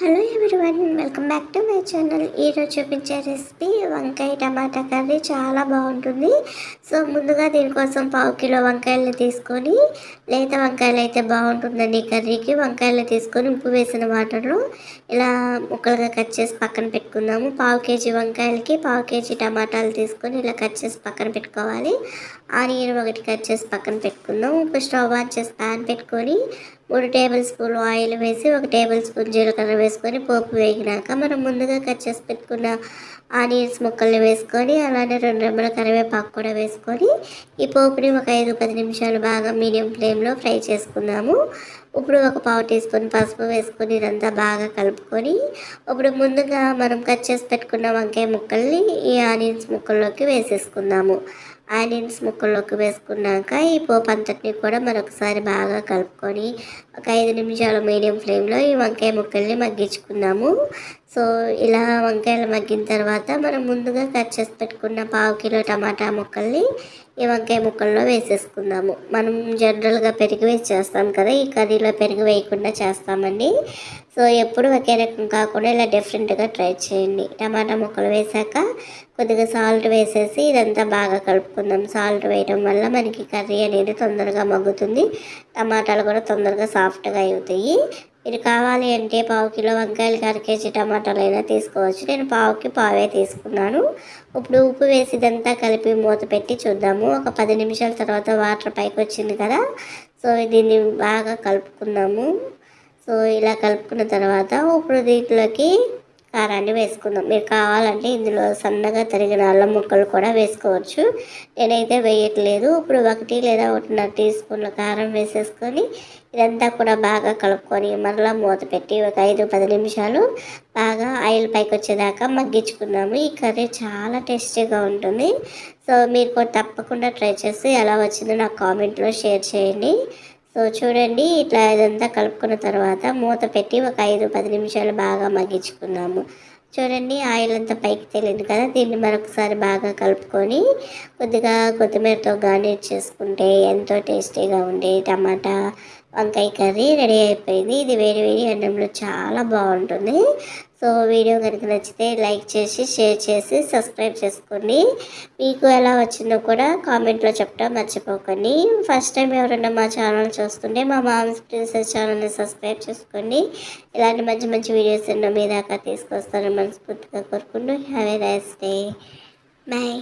Hello everyone welcome back to my channel ఈరోజు చూపించే recipe వంకాయ టమాటా కర్రీ చాలా బాగుంటుంది. సో ముందుగా దీనికోసం పావు కిలో వంకాయలు తీసుకొని లేత వంకాయలు అయితే బాగుంటుందండి కర్రీకి. వంకాయలు తీసుకొని ఉప్పు వేసిన వాటర్లో ఇలా ముక్కలుగా కట్ చేసి పక్కన పెట్టుకుందాము. పావు కేజీ వంకాయలకి పావు కేజీ టమాటాలు తీసుకొని ఇలా కట్ చేసి పక్కన పెట్టుకోవాలి. ఆనియన్ ఒకటి కట్ చేసి పక్కన పెట్టుకుందాం ఉప్పు స్టవ్ ఆన్ చేసి ప్యాన్ పెట్టుకొని మూడు టేబుల్ స్పూన్ ఆయిల్ వేసి ఒక టేబుల్ స్పూన్ జీలకర్ర వేసుకొని పోపు వేగినాక మనం ముందుగా కట్ చేసి పెట్టుకున్న ఆనియన్స్ ముక్కల్ని వేసుకొని అలానే రెండు రెమ్మల కరివేపాకు కూడా వేసుకొని ఈ పోపుని ఒక ఐదు పది నిమిషాలు బాగా మీడియం ఫ్లేమ్లో ఫ్రై చేసుకుందాము. ఇప్పుడు ఒక పావు టీ స్పూన్ పసుపు వేసుకొని ఇదంతా బాగా కలుపుకొని ఇప్పుడు ముందుగా మనం కట్ చేసి పెట్టుకున్న వంకాయ ముక్కల్ని ఈ ఆనియన్స్ ముక్కల్లోకి వేసేసుకుందాము. ఆనియన్స్ ముక్కల్లోకి వేసుకున్నాక ఈ పోపు అంతటిని కూడా మరొకసారి బాగా కలుపుకొని ఒక ఐదు నిమిషాలు మీడియం ఫ్లేమ్లో ఈ వంకాయ ముక్కల్ని మగ్గించుకుందాము. సో ఇలా వంకాయలు మగ్గిన తర్వాత మనం ముందుగా కట్ చేసి పెట్టుకున్న పావు కిలో టమాటా ముక్కల్ని ఈ వంకాయ ముక్కల్లో వేసేసుకుందాము. మనం జనరల్గా పెరుగు వేసి చేస్తాం కదా ఈ కర్రీలో పెరుగు వేయకుండా చేస్తామండి సో ఎప్పుడు ఒకే రకం కాకుండా ఇలా డిఫరెంట్గా ట్రై చేయండి. టమాటా ముక్కలు వేసాక కొద్దిగా సాల్ట్ వేసేసి ఇదంతా బాగా కలుపుకుందాం. సాల్ట్ వేయడం వల్ల మనకి కర్రీ అనేది తొందరగా మగ్గుతుంది. టమాటాలు కూడా తొందరగా సాఫ్ట్గా అవుతాయి. ఇది కావాలి అంటే పావు కిలో వంకాయలు అర టమాటాలు అయినా తీసుకోవచ్చు. నేను పావుకి పావే తీసుకున్నాను. ఇప్పుడు ఉప్పు వేసి ఇదంతా కలిపి మూత పెట్టి చూద్దాము. ఒక పది నిమిషాల తర్వాత వాటర్ పైకి వచ్చింది కదా సో దీన్ని బాగా కలుపుకుందాము. సో ఇలా కలుపుకున్న తర్వాత ఇప్పుడు దీంట్లోకి కారాన్ని వేసుకుందాం. మీరు కావాలంటే ఇందులో సన్నగా తరిగిన అల్లం ముక్కలు కూడా వేసుకోవచ్చు. నేనైతే వేయట్లేదు. ఇప్పుడు ఒకటి లేదా ఒకటిన్నర టీ స్పూన్ల కారం వేసేసుకొని ఇదంతా కూడా బాగా కలుపుకొని మరలా మూత పెట్టి ఒక ఐదు పది నిమిషాలు బాగా ఆయిల్ పైకి వచ్చేదాకా మగ్గించుకున్నాము ఈ కర్రీ చాలా టేస్టీగా ఉంటుంది. సో మీరు కూడా తప్పకుండా ట్రై చేసి ఎలా వచ్చిందో నాకు కామెంట్లో షేర్ చేయండి. సో చూడండి ఇట్లా ఇదంతా కలుపుకున్న తర్వాత మూత పెట్టి ఒక ఐదు పది నిమిషాలు బాగా మగ్గించుకున్నాము. చూడండి ఆయిల్ అంతా పైకి తెలియదు కదా దీన్ని మరొకసారి బాగా కలుపుకొని కొద్దిగా కొత్తిమీరతో గార్నిష్ చేసుకుంటే ఎంతో టేస్టీగా ఉండే టమాటా వంకాయ కర్రీ రెడీ అయిపోయింది. ఇది వేడి వేడి అన్నంలో చాలా బాగుంటుంది. సో వీడియో కనుక నచ్చితే లైక్ చేసి షేర్ చేసి సబ్స్క్రైబ్ చేసుకోండి. మీకు ఎలా వచ్చిందో కూడా కామెంట్లో చెప్పడం మర్చిపోకండి. ఫస్ట్ టైం ఎవరైనా మా ఛానల్ చూస్తుంటే మా మామ్స్ ప్రిన్సెస్ ఛానల్ని సబ్స్క్రైబ్ చేసుకోండి. ఇలాంటి మంచి మంచి వీడియోస్ ఎన్నో మీ దాకా తీసుకొస్తారని మనస్ఫూర్తిగా కోరుకుంటూ have a nice day. Bye.